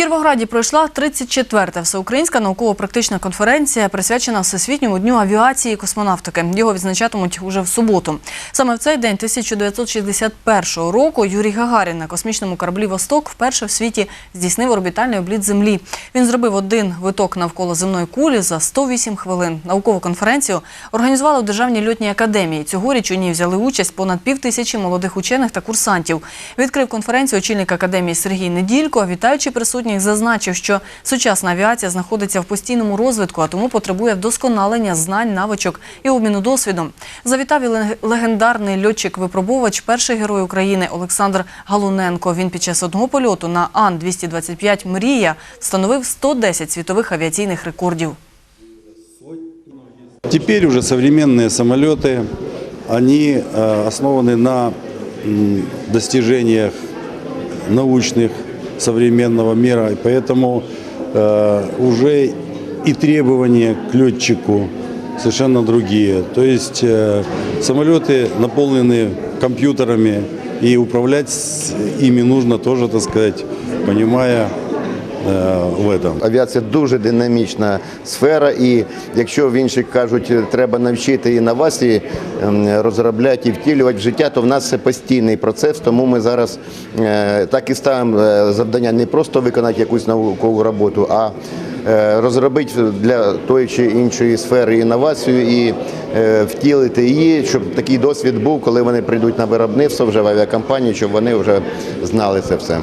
Кіровограді пройшла 34-та всеукраїнська науково-практична конференція, присвячена Всесвітньому дню авіації і космонавтики. Його відзначатимуть уже в суботу. Саме в цей день 1961 року Юрій Гагарін на космічному кораблі «Восток» вперше в світі здійснив орбітальний обліт Землі. Він зробив один виток навколо земної кулі за 108 хвилин. Наукову конференцію організували в Державній льотній академії. Цьогоріч у ній взяли участь понад пів тисячі молодих учених та курсантів. Відкрив конференцію очільник академії Сергій Неділько. Вітаючи присутніх, зазначив, що сучасна авіація знаходиться в постійному розвитку, а тому потребує вдосконалення знань, навичок і обміну досвідом. Завітав і лег- легендарний льотчик-випробувач, перший герой України Олександр Галуненко. Він під час одного польоту на Ан-225 «Мрія» встановив 110 світових авіаційних рекордів. Теперь уже современные самолеты, они э, основаны на м, достижениях научных современного мира, и поэтому э, уже и требования к летчику совершенно другие. То есть э, самолеты наполнены компьютерами, и управлять с- ими нужно тоже, так сказать, понимая э, в этом. Авіація дуже динамічна сфера, і якщо в інших кажуть, треба навчити інновації ем, розробляти і втілювати в життя, то в нас це постійний процес. Тому ми зараз е, так і ставимо е, завдання не просто виконати якусь наукову роботу, а е, розробити для тої чи іншої сфери інновацію і е, втілити її, щоб такий досвід був, коли вони прийдуть на виробництво вже в авіакомпанії, щоб вони вже знали це все.